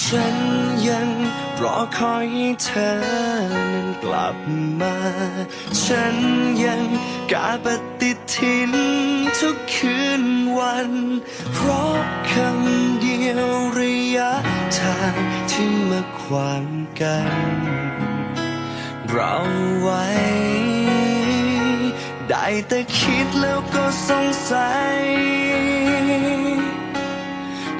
ฉันยังรอคอยให้เธอนั้นกลับมา ฉันยังกาปฏิทินทุกคืนวัน เพราะคำเดียวระยะทางที่มาขวางกัน เราไว้ ได้แต่คิดแล้วก็สงสัย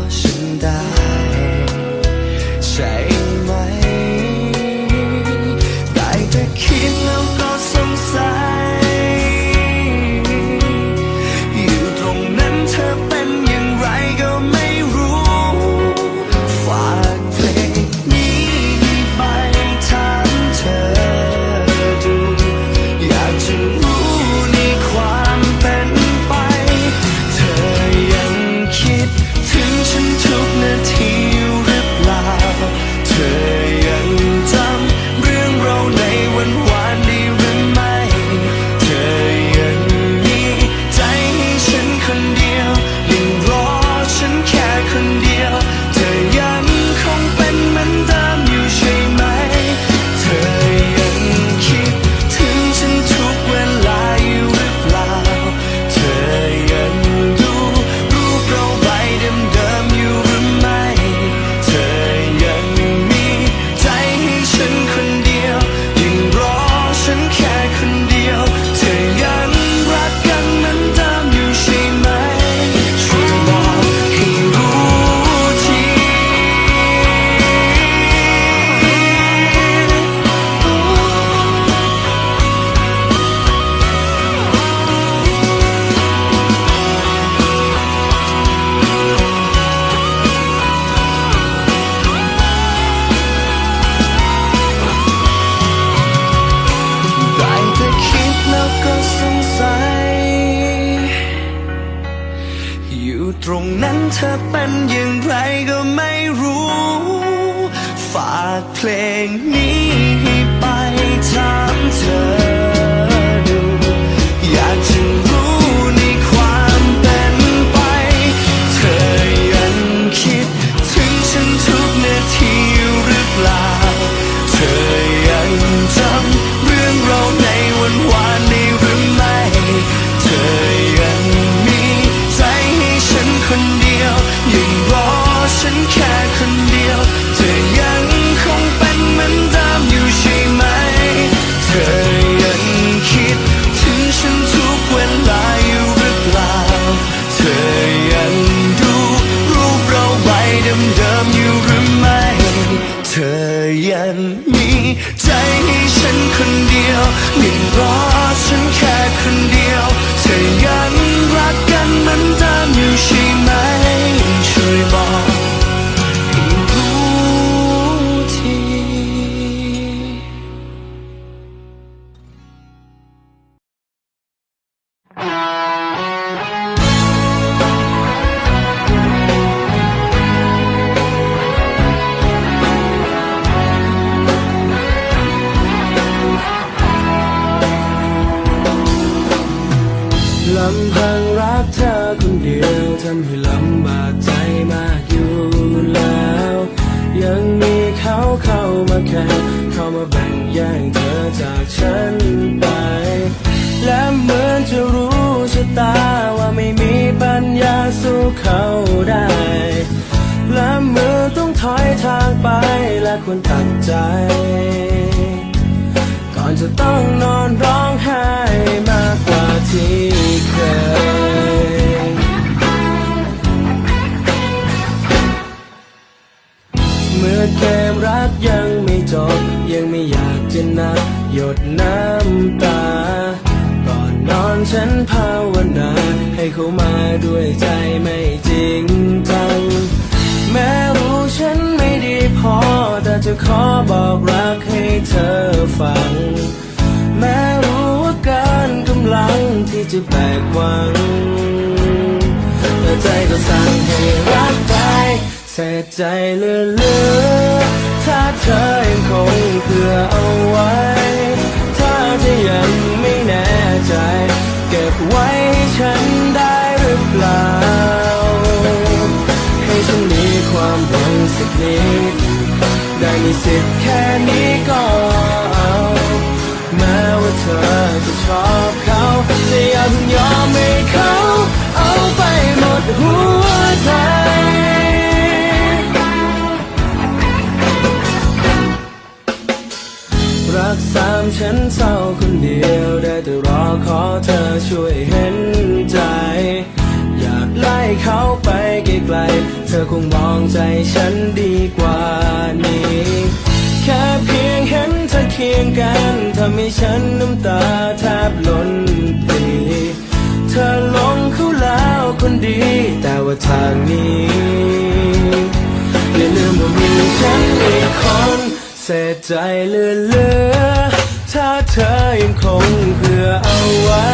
รอ อยู่ตรงนั้นเธอเป็นอย่างไรก็ไม่รู้ ฝากเพลงนี้ให้ไปถามเธอดู อยากจะ ฉัน ลำพังรักเธอคนเดียวทำให้ลำบากใจมากอยู่แล้ว ยังมีเขาเข้ามาแค่เข้ามาแบ่งแย่งเธอจากฉันไป ตาว่าไม่มีปัญญาสู้เขาได้ และมือต้องถอยทางไปและควรตัดใจ ก่อนจะต้องนอนร้องไห้มากกว่าที่เคย เมื่อเกมรักยังไม่จบ ยังไม่อยากจะนับหยดน้ำตา นอนฉันภาวนา ให้เขามาด้วยใจไม่จริงจัง แม้รู้ฉันไม่ดีพอ แต่จะขอบอกรักให้เธอฟัง แม้รู้ว่ากินกำลังที่จะแบกหวังแต่ใจก็สั่งให้รักไปเสียใจเหลือถ้าเธอยังคงเผื่อเอาไว้ นิดได้มีสิทธิ์แค่นี้ก็เอาแม้ว่าเธอจะชอบเขาแต่อย่าเพิ่งยอมให้เขาเอาไปหมดหัวใจรักสามฉันเศร้าคนเดียวได้แต่รอขอเธอช่วยเห็นใจ อยากไล่เขาไป ไกล เธอคงมองใจฉันดีกว่านี้ แค่เพียงเห็นเธอเคียงกันทำให้ฉันน้ำตาแทบล้นปีเธอหลงเขาแล้วคนดี แต่ว่าทางนี้อย่าลืมว่ามีฉันอีกคนเสียใจเหลือถ้าเธอยังคงเผื่อเอาไว้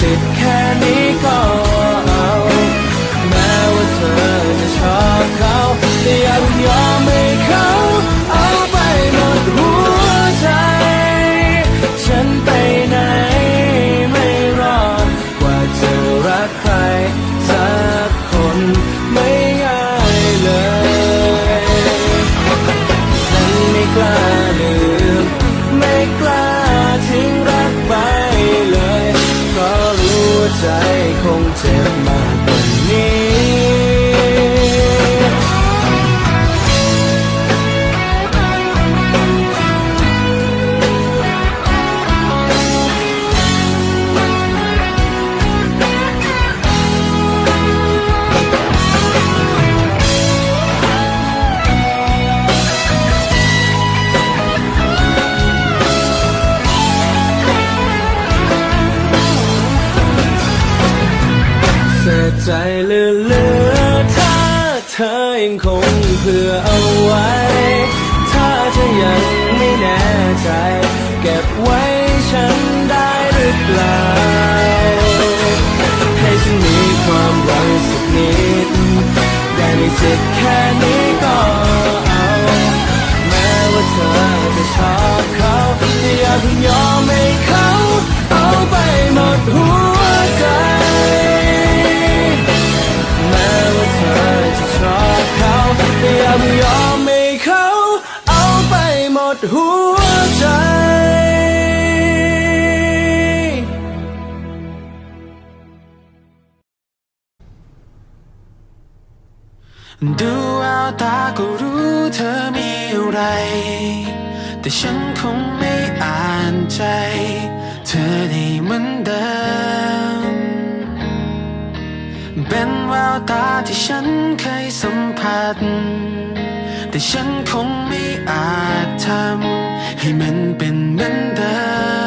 ไใจเหลือๆถ้าเธอยังคงเผื่อ วตาที่ฉันเคยสัมผัส แต่ฉันคงไม่อาจทำให้มันเป็นเหมือนเดิม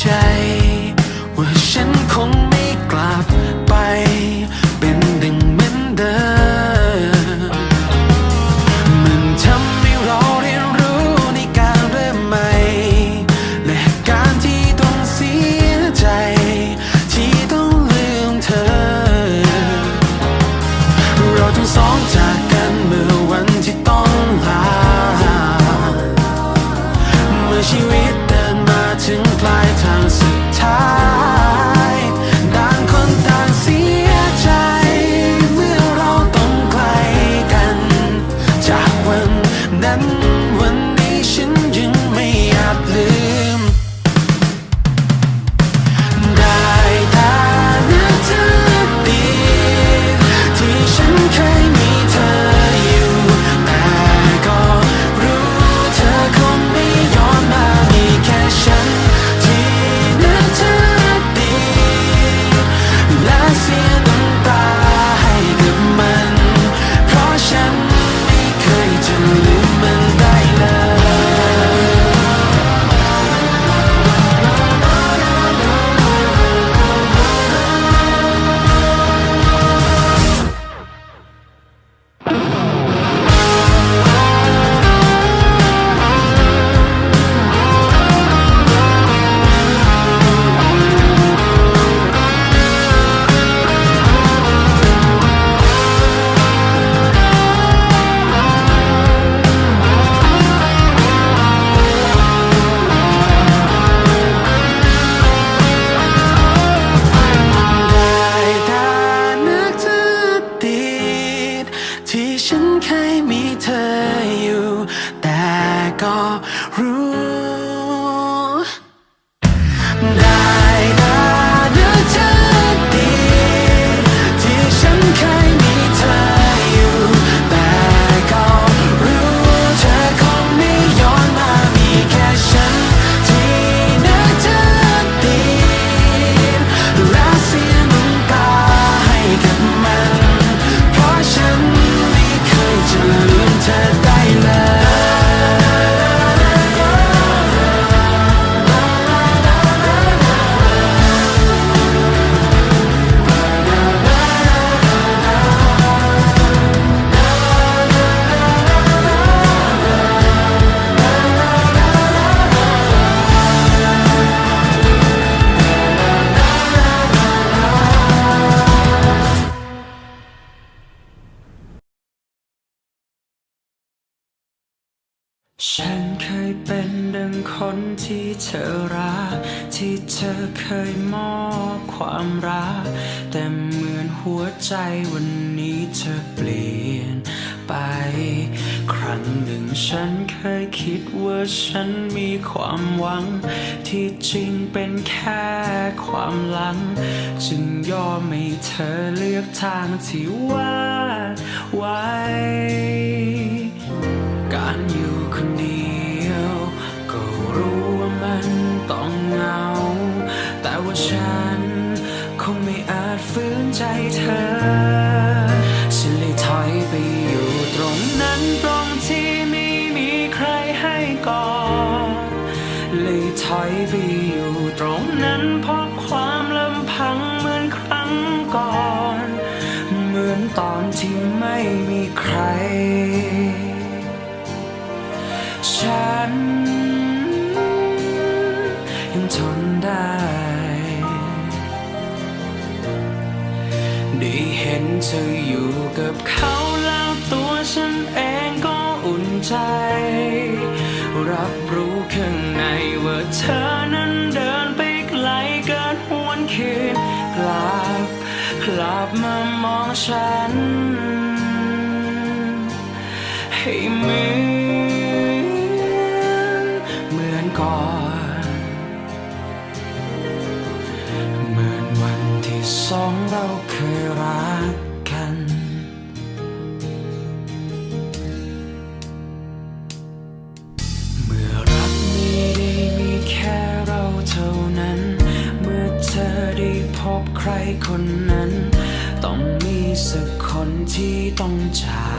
ใจ ว่าฉันคงไม่กลับไปเป็น เคยมอบความรัก แต่เหมือนหัวใจวันนี้เธอเปลี่ยนไป ครั้งหนึ่งฉันเคยคิดว่าฉันมีความหวัง ที่จริงเป็นแค่ความหลัง จึงยอมให้เธอเลือกทางที่วาดไว้ การอยู่คนเดียว ก็รู้ว่ามันต้องเหงา ฉัน คงไม่อาจฝืนใจเธอ ฉันเลยถอยไปอยู่ตรงนั้นตรงที่ไม่มีใครให้กอดเลยถอยไปอยู่ตรงนั้นเพราะความลำพังเหมือนครั้งก่อน เหมือนตอนที่ไม่มีใคร ฉัน เธออยู่กับเขาแล้วตัวฉันเองก็อุ่นใจ รับรู้ข้างในว่าเธอนั้นเดินไปไกลเกินหวนคืนกลับกลับมามองฉัน พบใ